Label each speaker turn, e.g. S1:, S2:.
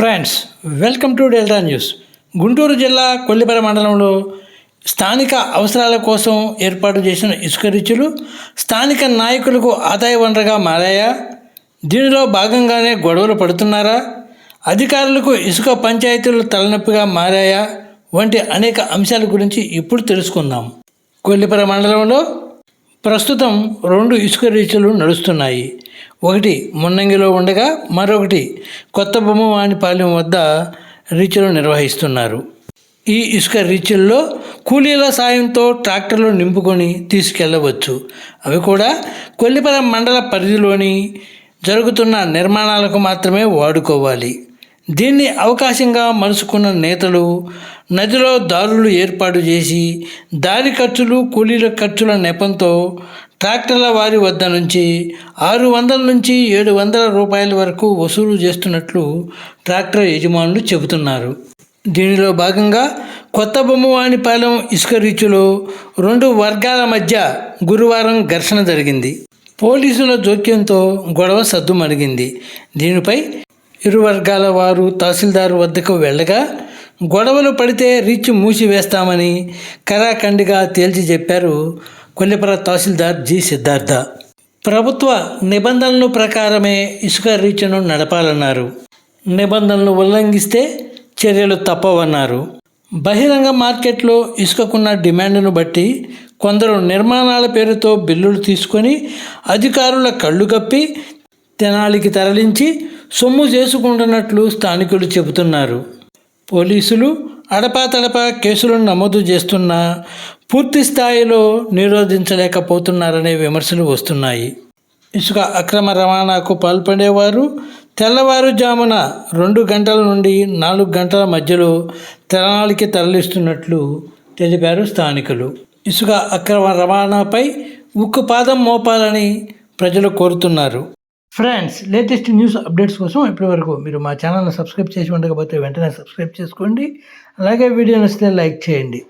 S1: Friends welcome to delta news. Guntur జిల్లా కొల్లిపర మండలంలో స్థానిక అవసరాల కోసం ఏర్పాటు చేసిన ఇసుక రీచులు స్థానిక నాయకులకు ఆదాయ వనరుగా మారాయా? దీనిలో భాగంగానే గొడవలు పడుతున్నారా? అధికారులకు ఇసుక పంచాయతీలు తలనొప్పిగా మారాయా? వంటి అనేక అంశాల గురించి ఇప్పుడు తెలుసుకుందాం. కొల్లిపర మండలంలో ప్రస్తుతం రెండు ఇసుక రీచులు నడుస్తున్నాయి. ఒకటి మున్నంగిలో ఉండగా మరొకటి కొత్త బొమ్మవాణిపాలెం వద్ద రీచ్లు నిర్వహిస్తున్నారు. ఈ ఇసుక రీచుల్లో కూలీల సాయంతో ట్రాక్టర్లు నింపుకొని తీసుకెళ్ళవచ్చు అవి కూడా కొల్లిపర మండల పరిధిలోని జరుగుతున్న నిర్మాణాలకు మాత్రమే వాడుకోవాలి. దీన్ని అవకాశంగా మలుసుకున్న నేతలు నదిలో దారులు ఏర్పాటు చేసి దారి ఖర్చులు కూలీల ఖర్చుల నెపంతో ట్రాక్టర్ల వారి వద్ద నుంచి ఆరు వందల నుంచి ఏడు వందల రూపాయల వరకు వసూలు చేస్తున్నట్లు ట్రాక్టర్ యజమానులు చెబుతున్నారు. దీనిలో భాగంగా కొత్త బొమ్మవాణిపాలెం ఇసుక రీచులో రెండు వర్గాల మధ్య గురువారం ఘర్షణ జరిగింది. పోలీసుల జోక్యంతో గొడవ సద్దుమణిగింది. దీనిపై ఇరు వర్గాల వారు తహసీల్దార్ వద్దకు వెళ్ళగా గొడవలు పడితే రీచ్ మూసివేస్తామని కరాఖండిగా తేల్చి చెప్పారు కొల్లిపర తహసీల్దార్ జి సిద్ధార్థ. ప్రభుత్వ నిబంధనల ప్రకారమే ఇసుక రీచ్ను నడపాలన్నారు. నిబంధనలు ఉల్లంఘిస్తే చర్యలు తప్పవన్నారు. బహిరంగ మార్కెట్లో ఇసుకకున్న డిమాండ్ను బట్టి కొందరు నిర్మాణాల పేరుతో బిల్లులు తీసుకొని అధికారుల కళ్ళు కప్పి తెనాలికి తరలించి సొమ్ము చేసుకుంటున్నట్లు స్థానికులు చెబుతున్నారు. పోలీసులు అడపాతడపా కేసులను నమోదు చేస్తున్నా పూర్తి స్థాయిలో నిరోధించలేకపోతున్నారనే విమర్శలు వస్తున్నాయి. ఇసుక అక్రమ రవాణాకు పాల్పడేవారు తెల్లవారుజామున రెండు గంటల నుండి నాలుగు గంటల మధ్యలో తెనాలికి తరలిస్తున్నట్లు తెలిపారు స్థానికులు. ఇసుక అక్రమ రవాణాపై ఉక్కు పాదం మోపాలని ప్రజలు కోరుతున్నారు. ఫ్రెండ్స్ లేటెస్ట్ న్యూస్ అప్డేట్స్ కోసం ఇప్పటివరకు మీరు మా ఛానల్ని సబ్స్క్రైబ్ చేసి ఉండకపోతే వెంటనే సబ్స్క్రైబ్ చేసుకోండి. అలాగే వీడియో నచ్చితే లైక్ చేయండి.